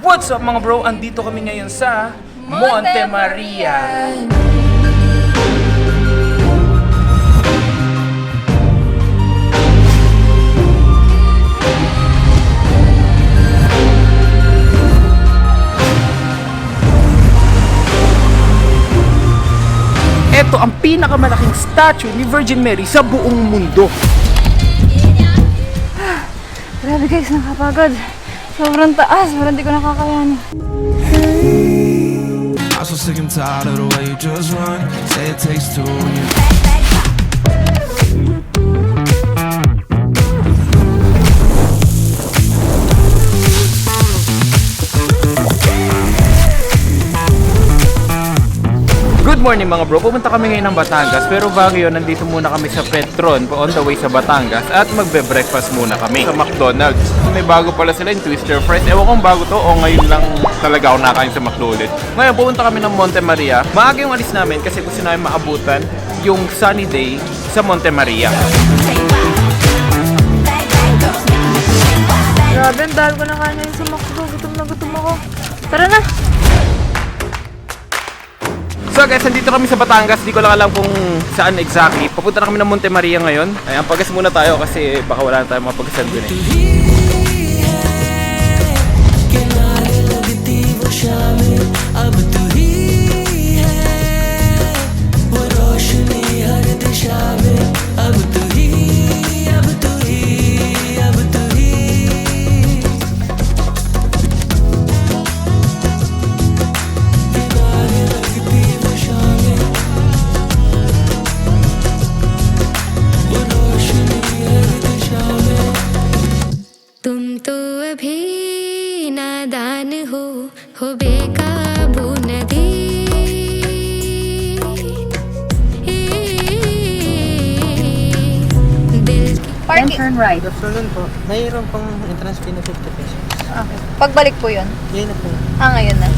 What's up mga bro? Andito kami ngayon sa Monte Maria. Ito ang pinakamalaking statue ni Virgin Mary sa buong mundo. Grabe guys, nakapagod. Sobrang taas, parang di ko nakakayanin. I'm so sick and tired of the way you just run. Say it takes two when you Good morning mga bro, pupunta kami ngayon ng Batangas pero bago yun, nandito muna kami sa Petron on the way sa Batangas at magbe-breakfast muna kami sa McDonald's. May bago pala sila yung Twister Fries. Ewan kong bago to o ngayon lang talaga ako nakain sa McDo ulit. Ngayon, pupunta kami ng Monte Maria. Maaga yung alis namin kasi gusto namin maabutan yung sunny day sa Monte Maria. Grabe, ang dahil ko na kaya ngayon sa McDo. Gutom na gutom ako. Tara na! So guys, nandito kami sa Batangas. Di ko lang alam kung saan exactly. Papunta na kami ng Monte Maria ngayon. Ayan, pagas muna tayo kasi baka wala na tayong mapagasan dun eh. ನಾದಾನ ಹೋ ಹೋ ಬೇಕಾಬು ನದಿ Parking. turn right. Sunod po, mayroon pang entrance fee na 50 pesos. Okay. Pagbalik po yun. Yun na po. Ah, ngayon na.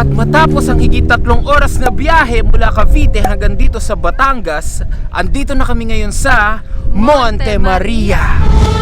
At matapos ang higit tatlong oras na biyahe mula Cavite hanggang dito sa Batangas, andito na kami ngayon sa Monte Maria. Monte Maria.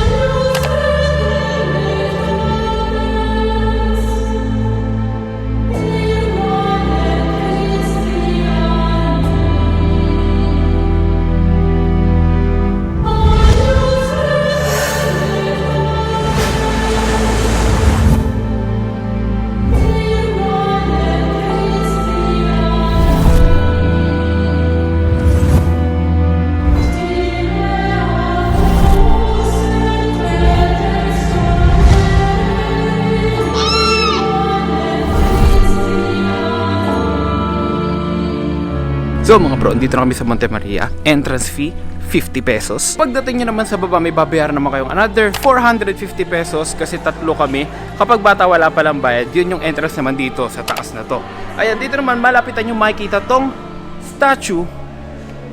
So mga bro, dito na kami sa Monte Maria. Entrance fee, 50 pesos. Pagdating nyo naman sa baba, may babayaran naman kayong another 450 pesos kasi tatlo kami. Kapag bata wala palang bayad, yun yung entrance naman dito sa taas na to. Ayan, dito naman malapitan yung makikita tong statue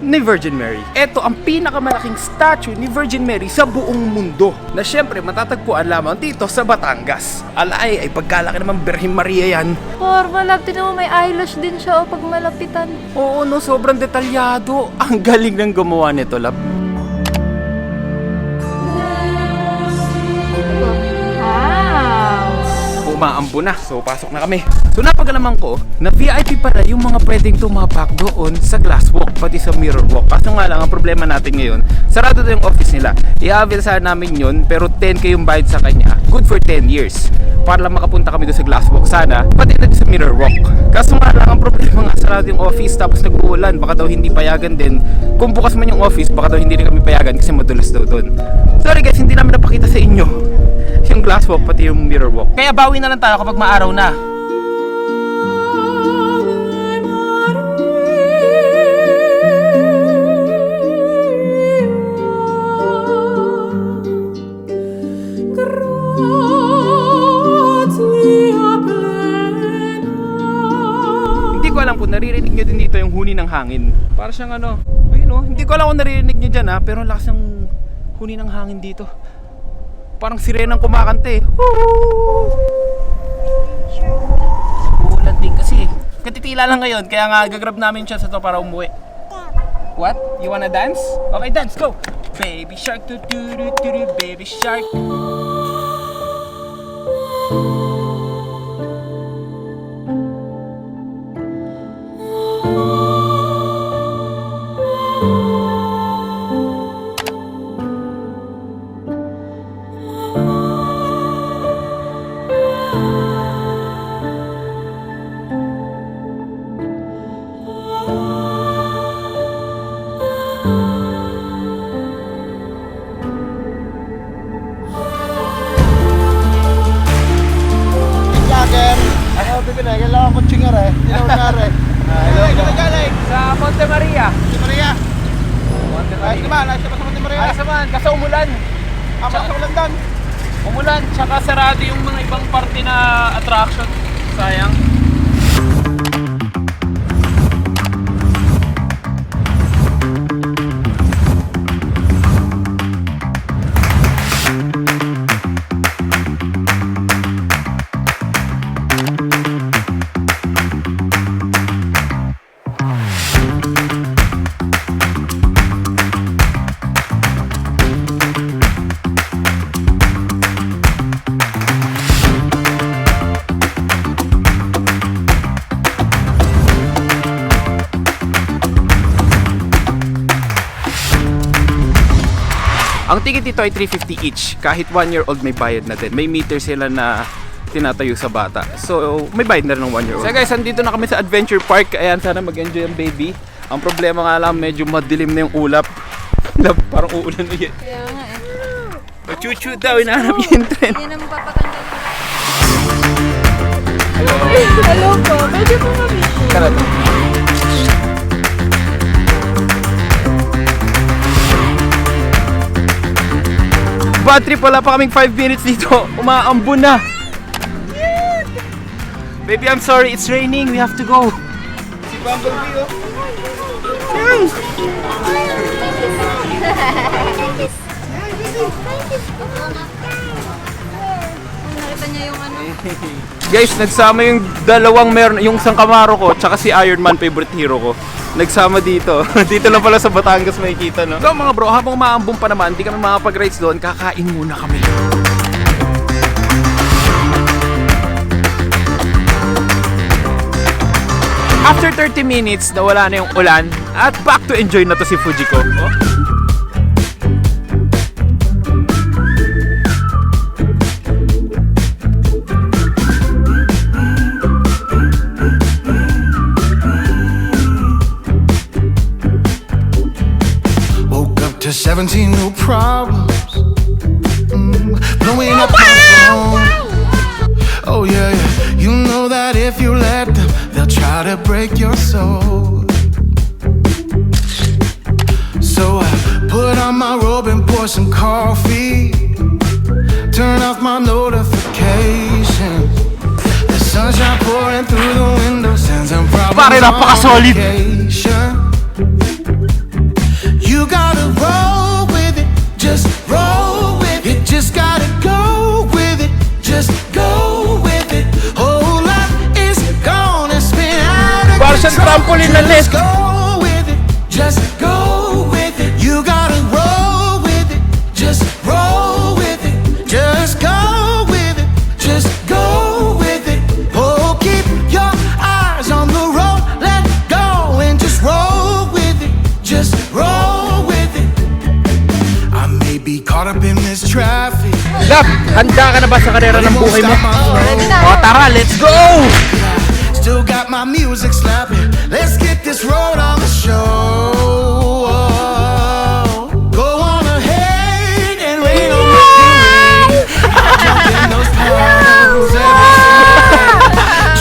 ni Virgin Mary. Ito ang pinakamalaking statue ni Virgin Mary sa buong mundo na syempre matatagpuan lamang dito sa Batangas. Alay, ay pagkalaki naman Birhen Maria yan. Por, malap, tinan mo may eyelash din siya o pag malapitan. Oo, no, sobrang detalyado. Ang galing ng gumawa nito, lab. Umaambo na, so pasok na kami. So napagalaman ko, na VIP pala yung mga pwedeng tumapak doon sa glass walk, pati sa mirror walk. Kaso nga lang, ang problema natin ngayon, sarado na yung office nila. I-avail sana namin yun, pero 10k yung bayad sa kanya. Good for 10 years. Para lang makapunta kami doon sa glass walk sana, pati na sa mirror walk. Kaso nga lang, ang problema nga, sarado yung office, tapos nag-uulan, baka daw hindi payagan din. Kung bukas man yung office, baka daw hindi rin kami payagan kasi madulas daw doon. Sorry guys, hindi namin napakita sa inyo yung glass walk pati yung mirror walk. Kaya bawi na lang tayo kapag maaraw na. Hindi ko alam kung naririnig nyo din dito yung huni ng hangin. Para siyang ano, ayun oh, hindi ko alam kung naririnig nyo dyan ha, pero ang lakas ng huni ng hangin dito. Parang sirenang kumakante eh. Ulan Lang ngayon, kaya nga gagrab namin siya sa to para umuwi. What? You wanna dance? Okay, dance, go! Baby shark, do do do do, baby shark. Umulan. Ang mga sa Ulandan. Umulan, tsaka sarado yung mga ibang parte na attraction. Sayang. Ang ticket dito ay 350 each. Kahit 1 year old may bayad na din. May meter sila na tinatayo sa bata. So, may bayad na rin ng 1 year old. So guys, andito na kami sa Adventure Park. Ayan, sana mag-enjoy ang baby. Ang problema nga lang, medyo madilim na yung ulap. Parang uulan na yan. Kaya nga eh. Chuchu daw, inahanap yung trend. Yan ang papatanggal ko. Hello po, pwede po kami. Tara. Bad trip, wala pa kaming 5 minutes dito. Umaambon na. Baby, I'm sorry, it's raining. We have to go. Si Bumblebee, oh. Nakita niya yung ano. Guys, nagsama yung dalawang meron, yung isang Camaro ko, tsaka si Iron Man, favorite hero ko. Nagsama dito. dito lang pala sa Batangas makikita, no? So mga bro, habang umaambong pa naman, hindi kami makapag-rides doon, kakain muna kami. After 30 minutes, nawala na yung ulan at back to enjoy na to si Fujiko. Oh. To 17 new problems. Mm, blowing up my phone. Oh, yeah, yeah. You know that if you let them, they'll try to break your soul. So I put on my robe and pour some coffee. Turn off my notifications. The sunshine pouring through the window sends some problems Pare, napaka-solid. on trampoline na lift. go with it, just go with it. You gotta roll with it, just roll with it. Just go with it, just go with it. Oh, keep your eyes on the road, let go and just roll with it, just roll with it. I may be caught up in this traffic. Love, handa ka na ba sa karera ng buhay mo? O tara, let's go! Still got my music slapping. Let's get this road on the show. Go on ahead and rain on my. Jump in those palms.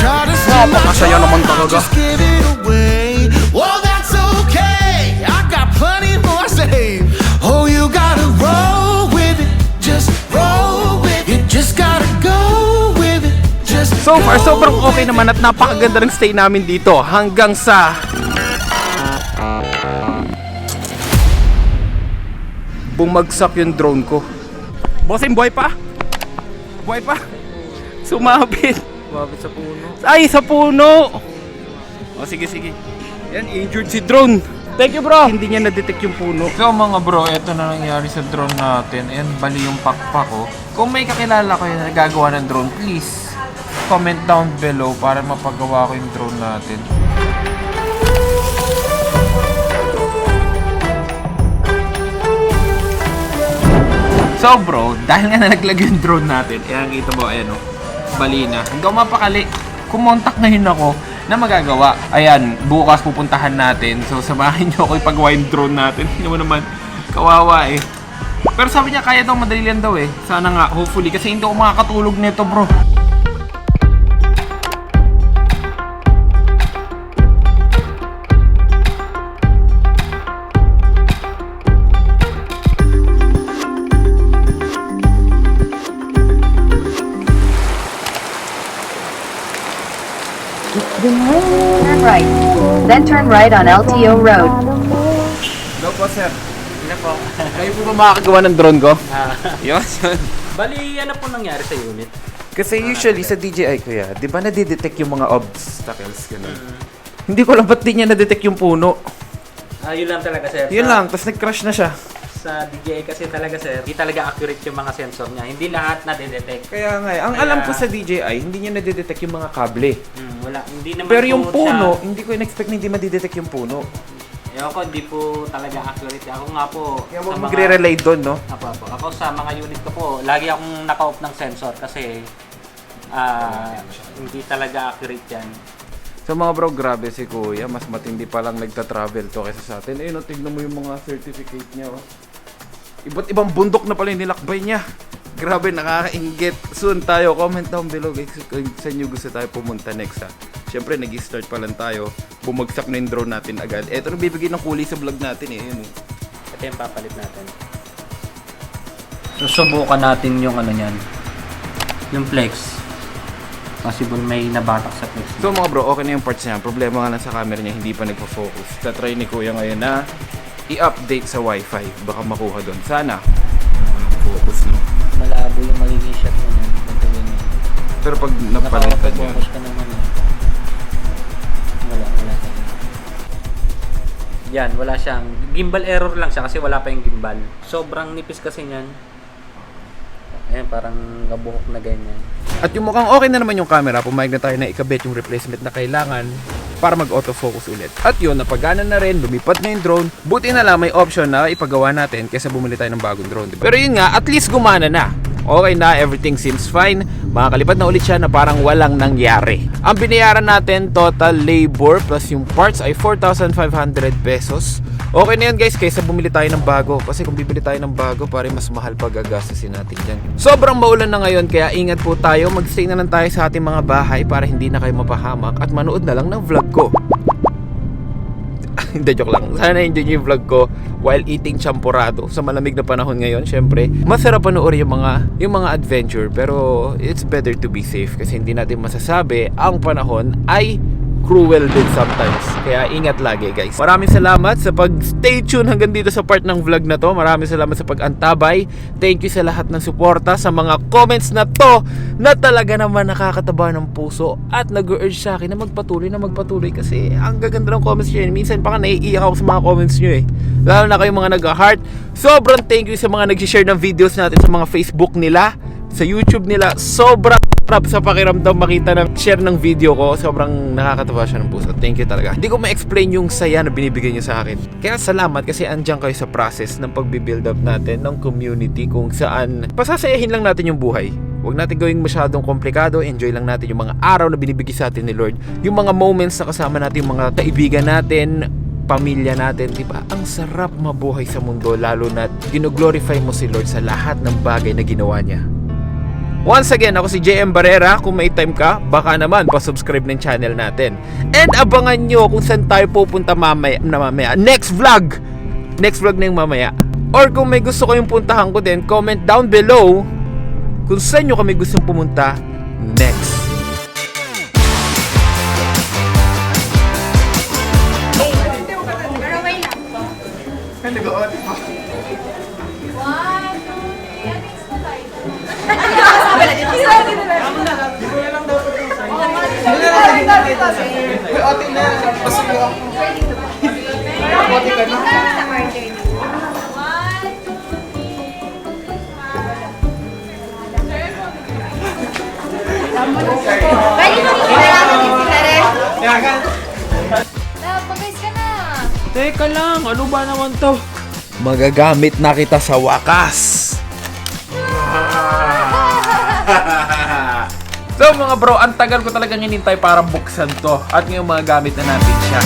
Try to steal my Napakasaya naman talaga. So far, sobrang okay naman at napakaganda ng stay namin dito hanggang sa... Bumagsak yung drone ko. Bossing, boy pa? Boy pa? Sumabit. Wabit sa puno. Ay, sa puno! O, sige, sige. Yan, injured si drone. Thank you, bro. Hindi niya na-detect yung puno. So mga bro, ito na nangyari sa drone natin. Ayan, bali yung pakpak ko. Kung may kakilala kayo na nagagawa ng drone, please comment down below para mapagawa ko yung drone natin. So bro, dahil nga nalaglag yung drone natin, ayan kita mo, ayan o, bali na. Hindi ako mapakali. Kumontak ngayon ako na magagawa. Ayan, bukas pupuntahan natin. So samahin nyo ako ipagawa yung drone natin. Hindi mo naman, kawawa eh. Pero sabi niya, kaya daw, madali lang daw eh. Sana nga, hopefully, kasi hindi ako makakatulog nito bro. Then turn right on LTO Road. Hello po, sir. Hello po. Kayo po ba makakagawa ng drone ko? Yun, yun. Bali, ano po nangyari sa unit? Kasi usually sa DJI kuya, di ba nadidetect yung mga obstacles, ganun. Hindi ko alam ba't di niya nadetect yung puno. Ah, yun lang talaga, sir. Yun lang, tapos nag-crash na siya. Sa DJI kasi talaga, sir, hindi talaga accurate yung mga sensor niya. Hindi lahat na detect Kaya nga, eh, ang Kaya- alam ko sa DJI, hindi niya nadidetect yung mga kable. Hmm, wala. Hindi naman Pero yung po puno, siya- hindi ko in-expect na hindi madidetect yung puno. Ewan ko, hindi po talaga accurate. Ako nga po, Kaya sa huwag mga- magre-relay doon, no? Apo, apo. Ako sa mga unit ko po, lagi akong naka-off ng sensor kasi ah hindi talaga accurate yan. So mga bro, grabe si Kuya. Mas matindi pa lang nagta-travel to kaysa sa atin. Ayun, oh, tignan mo yung mga certificate niya. Oh. Iba't ibang bundok na pala yung nilakbay niya. Grabe, nakakaingit. Soon tayo. Comment down below guys kung sa inyo gusto tayo pumunta next ha. Siyempre, nag-start pa lang tayo. Bumagsak na yung drone natin agad. Eto na bibigay ng kulay sa vlog natin eh. Ayun, oh. Ito yung papalit natin. Susubukan natin yung ano niyan. Yung flex. Possible may nabatak sa flex. So mga bro, okay na yung parts niya. Problema nga lang sa camera niya, hindi pa nagpo-focus. Tatry ni Kuya ngayon na i-update sa wifi. Baka makuha doon. Sana. Focus no. Malabo yung magiging shot mo. Ito yun. Pero pag napalitan niya, Nakaka-focus ka naman eh. Wala, wala. Yan, wala siyang gimbal error lang siya kasi wala pa yung gimbal. Sobrang nipis kasi niyan. Ayan, parang kabuhok na ganyan. At yung mukhang okay na naman yung camera, pumayag na tayo na ikabit yung replacement na kailangan para mag-autofocus ulit. At yun, napagana na rin, lumipat na yung drone. Buti na lang may option na ipagawa natin kaysa bumili tayo ng bagong drone. Diba? Pero yun nga, at least gumana na. Okay na, everything seems fine. Makakalipat na ulit siya na parang walang nangyari. Ang binayaran natin, total labor plus yung parts ay 4,500 pesos. Okay na yun guys, kaysa bumili tayo ng bago. Kasi kung bibili tayo ng bago, pare mas mahal pa gagastusin natin dyan. Sobrang maulan na ngayon, kaya ingat po tayo. Magstay na lang tayo sa ating mga bahay para hindi na kayo mapahamak at manood na lang ng vlog ko. Hindi, joke lang. Sana enjoy nyo yung vlog ko while eating champurado sa malamig na panahon ngayon. Syempre, masarap panoorin yung mga, yung mga adventure. Pero it's better to be safe kasi hindi natin masasabi ang panahon ay cruel din sometimes. Kaya ingat lagi guys. Maraming salamat sa pag-stay tuned hanggang dito sa part ng vlog na to. Maraming salamat sa pag-antabay. Thank you sa lahat ng suporta, sa mga comments na to na talaga naman nakakataba ng puso at nag-urge sa akin na magpatuloy na magpatuloy kasi ang gaganda ng comments nyo. Minsan pa nga naiiyak ako sa mga comments nyo eh. Lalo na kayong mga nag-heart. Sobrang thank you sa mga nag-share ng videos natin sa mga Facebook nila, sa YouTube nila. Sobrang sarap sa pakiramdam makita ng share ng video ko. Sobrang nakakatawa siya ng puso. Thank you talaga. Hindi ko ma-explain yung saya na binibigay niyo sa akin. Kaya salamat kasi andyan kayo sa process ng pagbibuild up natin ng community kung saan pasasayahin lang natin yung buhay. Huwag natin gawing masyadong komplikado. Enjoy lang natin yung mga araw na binibigay sa atin ni Lord. Yung mga moments na kasama natin yung mga kaibigan natin, pamilya natin, di ba? Ang sarap mabuhay sa mundo lalo na gino-glorify mo si Lord sa lahat ng bagay na ginawa niya. Once again, ako si JM Barrera. Kung may time ka, baka naman pa-subscribe ng channel natin. And abangan nyo kung saan tayo pupunta mamaya, na mamaya. Next vlog! Next vlog na yung mamaya. Or kung may gusto kayong puntahan ko din, comment down below kung saan nyo kami gustong pumunta next. Pag-guys ka na. Teka lang, ano ba naman to? Magagamit na kita sa wakas. So mga bro, ang tagal ko talagang hinintay para buksan to at ngayon mga gamit na natin siya.